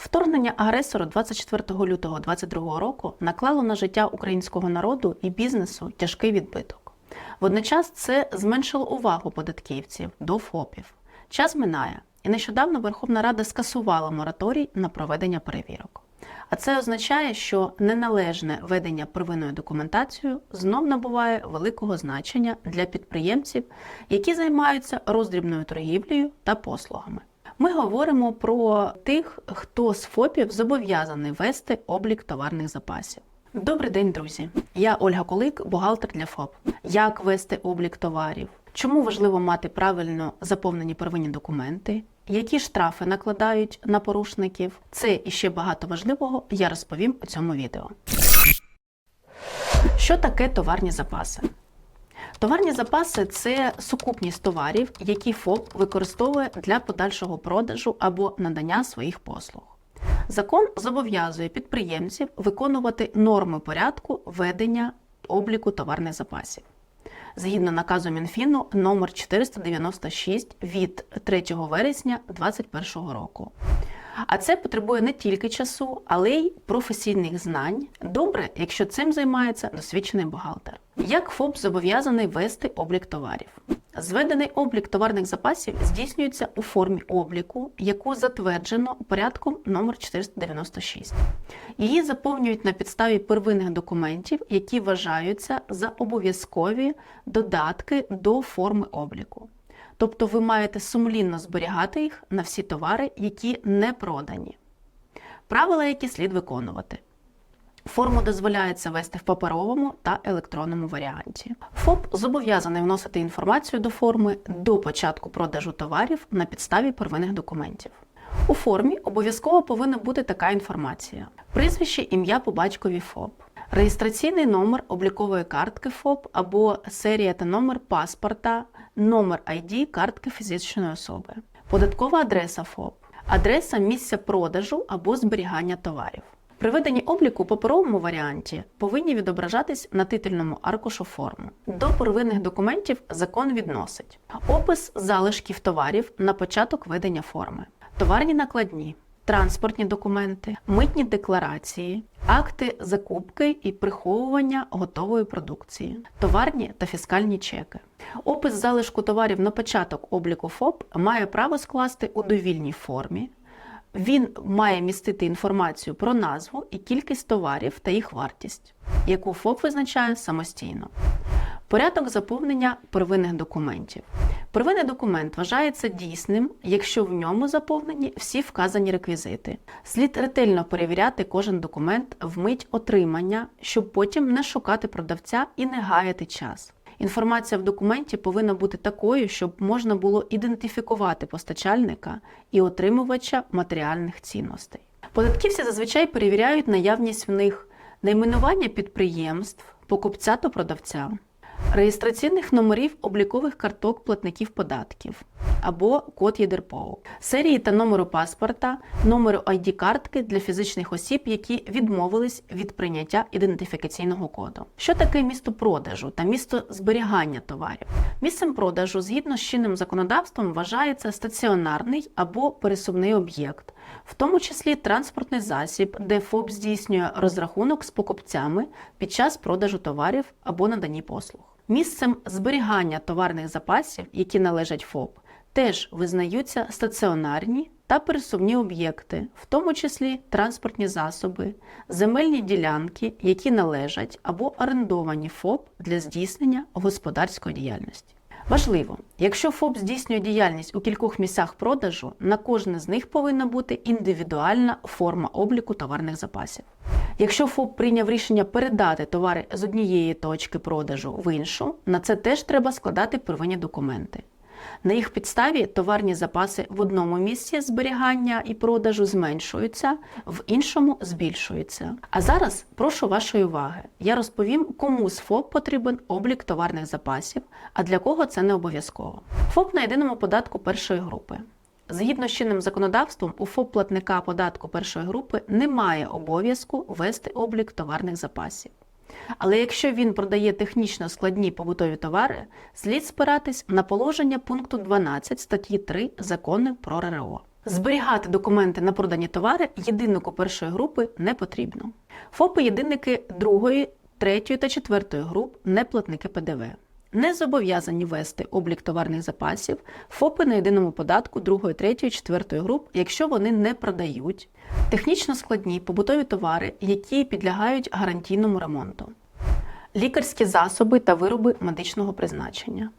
Вторгнення агресора 24 лютого 2022 року наклало на життя українського народу і бізнесу тяжкий відбиток. Водночас це зменшило увагу податківців до ФОПів. Час минає, і нещодавно Верховна Рада скасувала мораторій на проведення перевірок. А це означає, що неналежне ведення первинною документацією знов набуває великого значення для підприємців, які займаються роздрібною торгівлею та послугами. Ми говоримо про тих, хто з ФОПів зобов'язаний вести облік товарних запасів. Добрий день, друзі! Я Ольга Кулик, бухгалтер для ФОП. Як вести облік товарів? Чому важливо мати правильно заповнені первинні документи? Які штрафи накладають на порушників? Це і ще багато важливого я розповім у цьому відео. Що таке товарні запаси? Товарні запаси це сукупність товарів, які ФОП використовує для подальшого продажу або надання своїх послуг. Закон зобов'язує підприємців виконувати норми порядку ведення обліку товарних запасів. Згідно наказу Мінфіну номер 496 від 3 вересня 2021 року. А це потребує не тільки часу, але й професійних знань. Добре, якщо цим займається досвідчений бухгалтер. Як ФОП зобов'язаний вести облік товарів? Зведений облік товарних запасів здійснюється у формі обліку, яку затверджено порядком номер 496. Її заповнюють на підставі первинних документів, які вважаються за обов'язкові додатки до форми обліку. Тобто ви маєте сумлінно зберігати їх на всі товари, які не продані. Правила, які слід виконувати. Форму дозволяється вести в паперовому та електронному варіанті. ФОП зобов'язаний вносити інформацію до форми до початку продажу товарів на підставі первинних документів. У формі обов'язково повинна бути така інформація: прізвище, ім'я по батькові ФОП, реєстраційний номер облікової картки ФОП або серія та номер паспорта, номер ID картки фізичної особи, податкова адреса ФОП, адреса місця продажу або зберігання товарів. При веденні обліку у паперовому варіанті повинні відображатись на титульному аркушу форму. До первинних документів закон відносить опис залишків товарів на початок ведення форми, товарні накладні, транспортні документи, митні декларації, акти закупки і приховування готової продукції, товарні та фіскальні чеки. Опис залишку товарів на початок обліку ФОП має право скласти у довільній формі. Він має містити інформацію про назву і кількість товарів та їх вартість, яку ФОП визначає самостійно. Порядок заповнення первинних документів. Первинний документ вважається дійсним, якщо в ньому заповнені всі вказані реквізити. Слід ретельно перевіряти кожен документ в мить отримання, щоб потім не шукати продавця і не гаяти час. Інформація в документі повинна бути такою, щоб можна було ідентифікувати постачальника і отримувача матеріальних цінностей. Податківці зазвичай перевіряють наявність в них найменування підприємств, покупця та продавця, реєстраційних номерів облікових карток платників податків або код ЄДРПО, серії та номеру паспорта, номеру ID картки для фізичних осіб, які відмовились від прийняття ідентифікаційного коду. Що таке місто продажу та місто зберігання товарів? Місцем продажу згідно з чинним законодавством вважається стаціонарний або пересувний об'єкт, в тому числі транспортний засіб, де ФОП здійснює розрахунок з покупцями під час продажу товарів або наданні послуг. Місцем зберігання товарних запасів, які належать ФОП, теж визнаються стаціонарні та пересувні об'єкти, в тому числі транспортні засоби, земельні ділянки, які належать або орендовані ФОП для здійснення господарської діяльності. Важливо, якщо ФОП здійснює діяльність у кількох місцях продажу, на кожне з них повинна бути індивідуальна форма обліку товарних запасів. Якщо ФОП прийняв рішення передати товари з однієї точки продажу в іншу, на це теж треба складати первинні документи. На їх підставі товарні запаси в одному місці зберігання і продажу зменшуються, в іншому збільшуються. А зараз прошу вашої уваги. Я розповім, кому з ФОП потрібен облік товарних запасів, а для кого це не обов'язково. ФОП на єдиному податку першої групи. Згідно з чинним законодавством, у ФОП платника податку першої групи немає обов'язку вести облік товарних запасів. Але якщо він продає технічно складні побутові товари, слід спиратись на положення пункту 12 статті 3 закону про РРО. Зберігати документи на продані товари єдиннику першої групи не потрібно. ФОПи-єдинники другої, третьої та четвертої груп не платники ПДВ. Не зобов'язані вести облік товарних запасів ФОПи на єдиному податку другої, третьої, четвертої груп, якщо вони не продають технічно складні побутові товари, які підлягають гарантійному ремонту, лікарські засоби та вироби медичного призначення,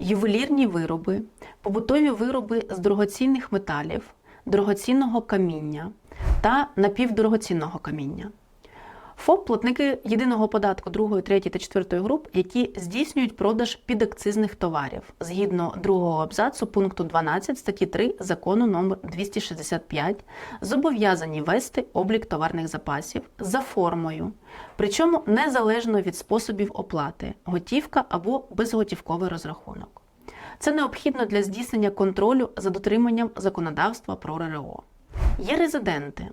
ювелірні вироби, побутові вироби з дорогоцінних металів, дорогоцінного каміння та напівдорогоцінного каміння. ФОП платники єдиного податку 2, 3 та 4 груп, які здійснюють продаж підакцизних товарів згідно другого абзацу пункту 12 статті 3 закону номер 265, зобов'язані вести облік товарних запасів за формою, причому незалежно від способів оплати готівка або безготівковий розрахунок. Це необхідно для здійснення контролю за дотриманням законодавства про РРО. Є резиденти.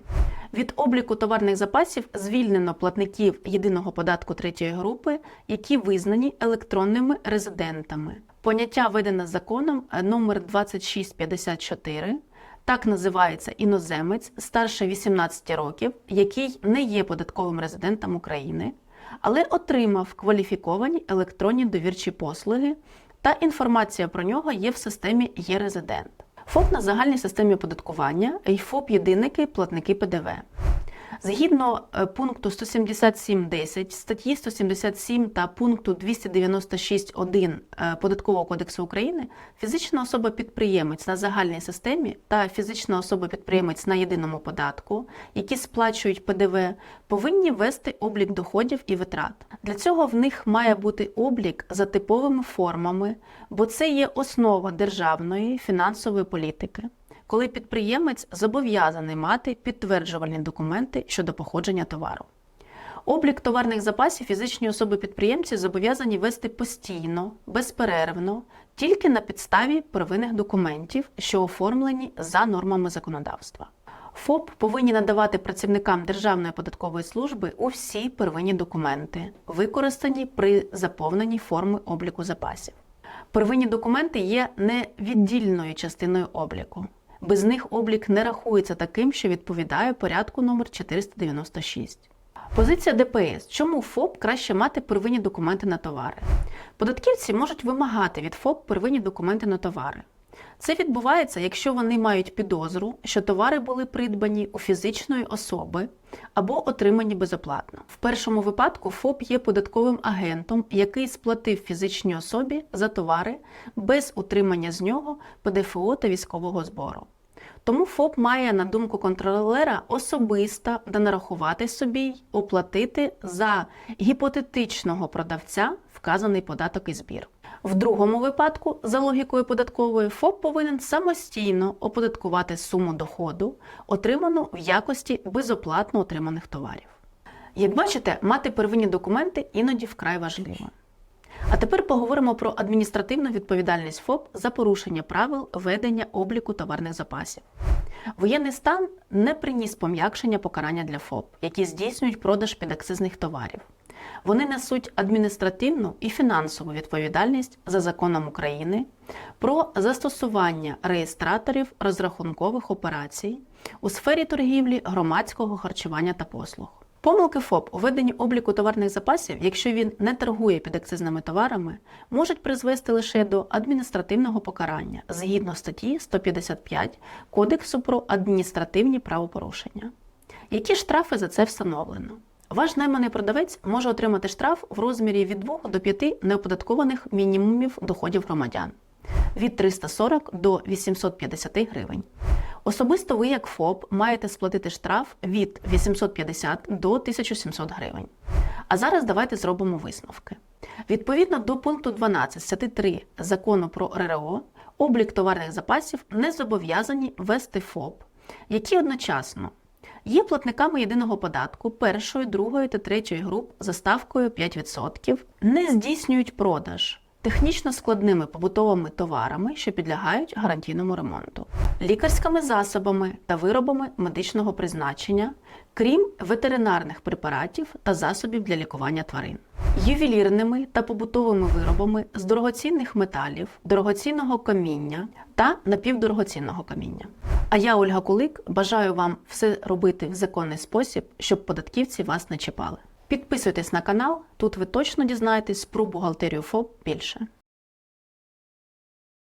Від обліку товарних запасів звільнено платників єдиного податку третьої групи, які визнані електронними резидентами. Поняття введене законом е, номер 2654. Так називається іноземець старше 18 років, який не є податковим резидентом України, але отримав кваліфіковані електронні довірчі послуги, та інформація про нього є в системі «Є-резидент». ФОП на загальній системі оподаткування і ФОП єдиники платники ПДВ. Згідно е, пункту 177.10 статті 177 та пункту 296.1 е, Податкового кодексу України, фізична особа-підприємець на загальній системі та фізична особа-підприємець на єдиному податку, які сплачують ПДВ, повинні вести облік доходів і витрат. Для цього в них має бути облік за типовими формами, бо це є основа державної фінансової політики коли підприємець зобов'язаний мати підтверджувальні документи щодо походження товару. Облік товарних запасів фізичні особи-підприємці зобов'язані вести постійно, безперервно, тільки на підставі первинних документів, що оформлені за нормами законодавства. ФОП повинні надавати працівникам Державної податкової служби усі первинні документи, використані при заповненні форми обліку запасів. Первинні документи є невіддільною частиною обліку. Без них облік не рахується таким, що відповідає порядку номер 496. Позиція ДПС. Чому ФОП краще мати первинні документи на товари? Податківці можуть вимагати від ФОП первинні документи на товари. Це відбувається, якщо вони мають підозру, що товари були придбані у фізичної особи або отримані безоплатно. В першому випадку ФОП є податковим агентом, який сплатив фізичній особі за товари без утримання з нього ПДФО та військового збору. Тому ФОП має, на думку контролера, особисто донарахувати собі й оплатити за гіпотетичного продавця вказаний податок і збір. В другому випадку, за логікою податкової, ФОП повинен самостійно оподаткувати суму доходу, отриману в якості безоплатно отриманих товарів. Як бачите, мати первинні документи іноді вкрай важливо. А тепер поговоримо про адміністративну відповідальність ФОП за порушення правил ведення обліку товарних запасів. Воєнний стан не приніс пом'якшення покарання для ФОП, які здійснюють продаж підакцизних товарів. Вони несуть адміністративну і фінансову відповідальність за законом України про застосування реєстраторів розрахункових операцій у сфері торгівлі, громадського харчування та послуг. Помилки ФОП у веденні обліку товарних запасів, якщо він не торгує підакцизними товарами, можуть призвести лише до адміністративного покарання згідно статті 155 Кодексу про адміністративні правопорушення. Які штрафи за це встановлено? Ваш найманий продавець може отримати штраф в розмірі від 2 до 5 неоподаткованих мінімумів доходів громадян від 340 до 850 гривень. Особисто ви, як ФОП, маєте сплатити штраф від 850 до 1700 гривень. А зараз давайте зробимо висновки. Відповідно до пункту 12 статті 3 закону про РРО, облік товарних запасів не зобов'язані вести ФОП, які одночасно є платниками єдиного податку першої, другої та третьої груп за ставкою 5%, не здійснюють продаж технічно складними побутовими товарами, що підлягають гарантійному ремонту, лікарськими засобами та виробами медичного призначення, крім ветеринарних препаратів та засобів для лікування тварин, ювелірними та побутовими виробами з дорогоцінних металів, дорогоцінного каміння та напівдорогоцінного каміння. А я, Ольга Кулик, бажаю вам все робити в законний спосіб, щоб податківці вас не чіпали. Підписуйтесь на канал, тут ви точно дізнаєтесь про бухгалтерію ФОП більше.